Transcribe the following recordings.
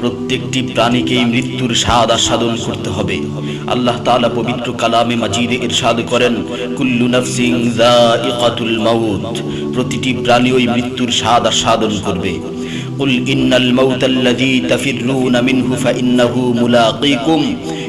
প্রত্যেকটি প্রাণীকেই মৃত্যুর স্বাদ আস্বাদন করতে হবে। আল্লাহ তাআলা পবিত্র কালামে মাজিদে ইরশাদ করেন, কুল্লু যায়িকাতুল মাউত প্রতিটি প্রাণী ওই মৃত্যুর স্বাদ আস্বাদন করবে। قل إن الموت الذي تفرون منه فإنه মুলাকীকুম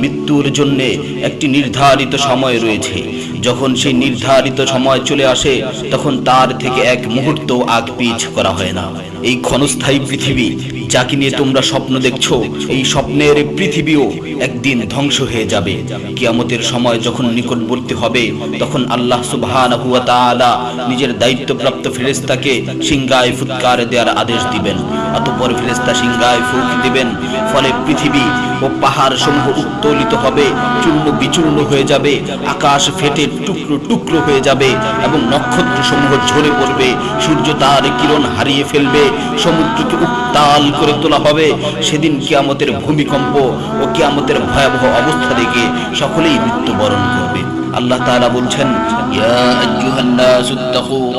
মৃত্যুর জন্য একটি নির্ধারিত সময় রয়েছে। যখন সেই নির্ধারিত সময় চলে আসে, তখন তার থেকে এক মুহূর্ত আগ পিছ করা হয় না। এই ক্ষণস্থায়ী পৃথিবী, যাকে নিয়ে তোমরা স্বপ্ন দেখছ, এই স্বপ্নের পৃথিবীও একদিন ধ্বংস হয়ে যাবে। কিয়ামতের সময় যখন নিকটবর্তী হবে, তখন আল্লাহ সুবহানাহু নিজের দায়িত্বপ্রাপ্ত ফেরেশতাকে সিংগায় ফুৎকার দেওয়ার আদেশ দিবেন। অতঃপর ফেরেশতা সিংগায় ফুঁক দিবেন, ফলে পৃথিবী ও পাহাড় সমূহ উত্তোলিত হবে চূর্ণ বিচূর্ণ হয়ে যাবে, আকাশ ফেটে টুকরো টুকরো হয়ে যাবে এবং নক্ষত্র সমূহ ঝরে পড়বে। সূর্য তার কিরণ হারিয়ে ফেলবে। সমুদ্রকে উত্তাল করে তোলা হবে। সেদিন কিয়ামতের ভূমিকম্প ও কিয়ামতের ভয়াবহ অবস্থা দেখে সকলেই মৃত্যুবরণ করবে। আল্লাহ তাআলা বলছেন, ইয়া আইয়ুহান নাসু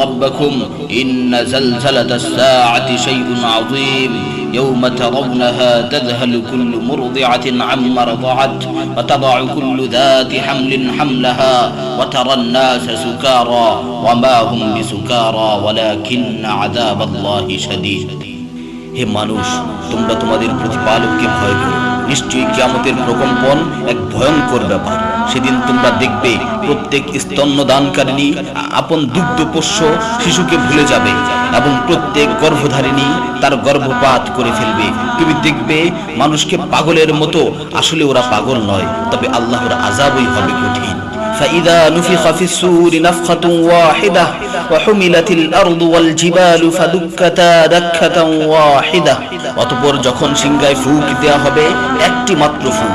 রাব্বাকুম, ইন্না জালজালাতাস সাআতি শাইউন আযীম। يوم ترونها تذهل كل مرضعة عما رضعت وتضع كل ذات حمل حملها وترى الناس سكارى وما هم بسكارى ولكن عذاب الله شديد হে মানুষ তোমরা তোমাদের প্রতিপালককে ভয় করো নিশ্চয়ই কিয়ামতের প্রকম্পন এক ভয়ঙ্কর ব্যাপার। সেদিন তোমরা দেখবে প্রত্যেক স্তন্যদানকারিণী আপন দুগ্ধ পোষ্য শিশুকে ভুলে যাবে এবং প্রত্যেক গর্ভধারিণী তার গর্ভপাত করে ফেলবে। তুমি দেখবে মানুষকে পাগলের মতো। আসলে ওরা পাগল নয়, তবে আল্লাহর আজাবই হবে কঠিন। فإذا نفخ في السور نفخة واحدة وحملت الأرض والجبال فدكتا دكة واحدة অতঃপর যখন সিংগায় ফুক দেয়া হবে একটি মাত্র ফুক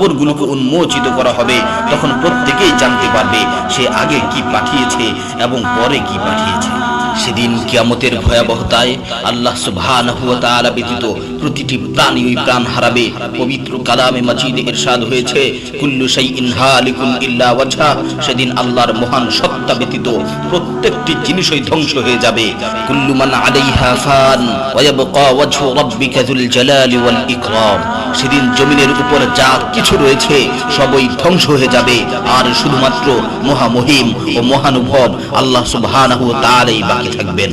কবরগুলোকে উন্মোচিত করা হবে, তখন প্রত্যেকেই জানতে পারবে সে আগে কি পাঠিয়েছে এবং পরে কি পাঠিয়েছে। সেদিন কিয়ামতের ভয়াবহতায় আল্লাহ সুবহানাহু ওয়া ব্যতীত প্রতিটি প্রাণী ওই প্রাণ হারাবে। পবিত্র কালামে মাজিদে ইরশাদ হয়েছে, কুল্লু ইনহা আলিকুল ইল্লা ওয়াজহা। সেদিন আল্লাহর মহান সত্তা ব্যতীত প্রত্যেকটি জিনিসই ধ্বংস হয়ে যাবে। আলাইহা ফান ওয়াবকা ওয়াজহু রাব্বিকা যুল জালালি ওয়াল ইকরাম। সেদিন জমিনের উপর যা কিছু রয়েছে, সবই ধ্বংস হয়ে যাবে। আর শুধুমাত্র মহামহিম ও মহানুভব আল্লাহ সুবহানাহু তাআলাই বাকি থাকবেন।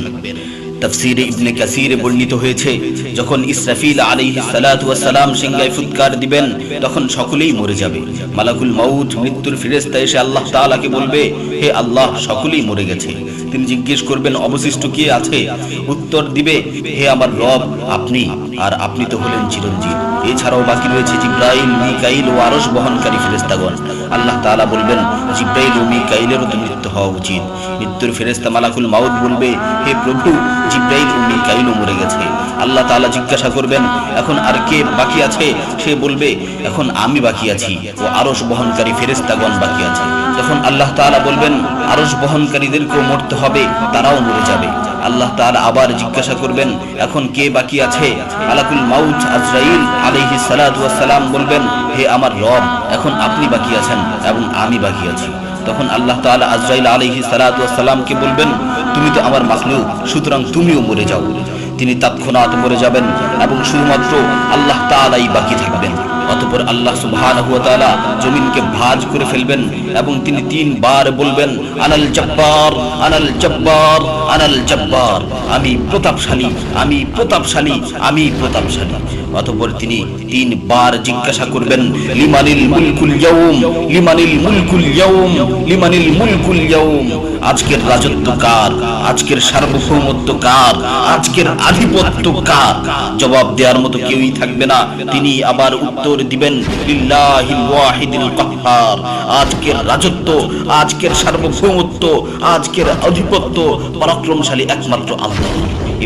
তাফসিরে ইবনে কাসিরে বর্ণিত হয়েছে, যখন ইসরাফিল ওয়াস সালাম সিংহায় ফুৎকার দিবেন, তখন সকলেই মরে যাবে। মালাকুল মাউত, মৃত্যুর ফেরেশতা এসে আল্লাহ তাআলাকে বলবে, হে আল্লাহ, সকলেই মরে গেছে। তিনি জিজ্ঞেস করবেন, অবশিষ্ট কে আছে? উত্তর দিবে, হে আমার রব, আপনি। আর আপনি তো হলেন চিরঞ্জীব। এছাড়াও বাকি রয়েছে জিব্রাইল, মিকাইল ও আরশ বহনকারী ফেরেশতাগণ। আল্লাহ তাআলা বলবেন, জিব্রাইল ও মিকাইলেরও তো মৃত্যু হওয়া উচিত। মৃত্যুর ফেরেশতা মালাকুল মাউত বলবে, হে প্রভু, জিব্রাইল ও মিকাইলও মরে গেছে। আল্লাহ তাআলা জিজ্ঞাসা করবেন, এখন আর কে বাকি আছে? সে বলবে, এখন আমি বাকি আছি ও আরস বহনকারী ফেরেশতাগণ বাকি আছে। তখন আল্লাহ তাআলা বলবেন আরস বহনকারীদেরকেও মরতে হবে, তারাও মরে যাবে। আল্লাহ তাআলা আবার জিজ্ঞাসা করবেন, এখন কে বাকি আছে? আলাকুল মাউত আজরাইল ওয়াস সালাম বলবেন, হে আমার রব, এখন আপনি বাকি আছেন এবং আমি বাকি আছি। তখন আল্লাহ তাআলা আজরাইল আলাইহি সালাতু সালামকে বলবেন, তুমি তো আমার মাখলুক, সুতরাং তুমিও মরে যাও। তিনি তৎক্ষণাৎ মরে যাবেন এবং শুধুমাত্র আল্লাহ তাআলাই বাকি থাকবেন। অতঃপর আল্লাহ তাআলা জমিনকে ভাঁজ করে ফেলবেন এবং তিনি তিনবার বলবেন, আনাল জব্বার আনাল জব্বার আনাল জব্বার, আমি প্রতাপশালী আমি প্রতাপশালী আমি প্রতাপশালী। অতঃপর তিনি তিনবার জিজ্ঞাসা করবেন, লিমানিল মুলকুল ইয়াউম, লিমানিল মুলকুল ইয়াউম, লিমানিল মুলকুল ইয়াউম? আজকের রাজত্ব কার আজকের সার্বভৌমত্ব কার আজকের আধিপত্য কার জবাব দেওয়ার মতো কেউই থাকবে না। তিনি আবার উত্তর দিবেন আজকের রাজত্ব, আজকের সার্বভৌমত্ব, আজকের আধিপত্য পরাক্রমশালী একমাত্র আল্লাহ।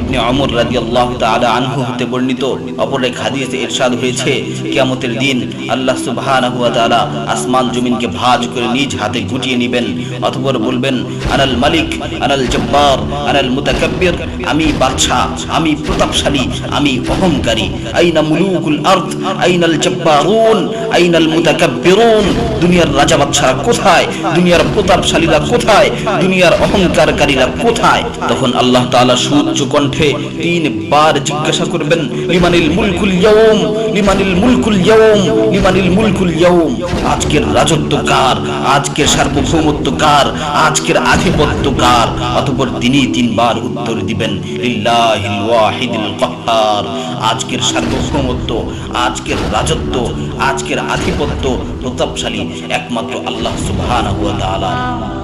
ইবনে অমর রাদিয়াল্লাহু তাআলা আনহু হতে বর্ণিত অপর এক ইরশাদ হয়েছে, কিয়ামতের দিন আল্লাহ তাআলা আসমান জমিনকে ভাঁজ করে নিজ হাতে গুটিয়ে নেবেন। অতঃপর বলবেন আনাল মালিক, আনাল জব্বার, আনাল মুতাকাব্বির। আমি বাদশা আমি প্রতাপশালী, আমি অহংকারী। আইনা মুলুকুল আরদ, আইনাল জব্বারুন, আইনাল মুতাকাব্বিরুন। দুনিয়ার রাজা বাদশারা কোথায়? দুনিয়ার প্রতাপশালীরা কোথায়? দুনিয়ার অহংকারকারীরা কোথায়? তখন আল্লাহ তাআলা সুউচ্চ কণ্ঠে তিনবার জিজ্ঞাসা করবেন, লিমানিল মুলকুল ইয়াউম, লিমানিল মুলকুল ইয়াউম, লিমানিল মুলকুল ইয়াউম। আজকের রাজত্ব কার? আজকের সার্বভৌমত্ব কার? আজকের আধিপত্য কার অতঃপর তিনি তিনবার উত্তর দিবেন আজকের সার্বভৌমত্ব, আজকের রাজত্ব, আজকের আধিপত্য প্রতাপশালী একমাত্র আল্লাহ সুবহানাহু ওয়া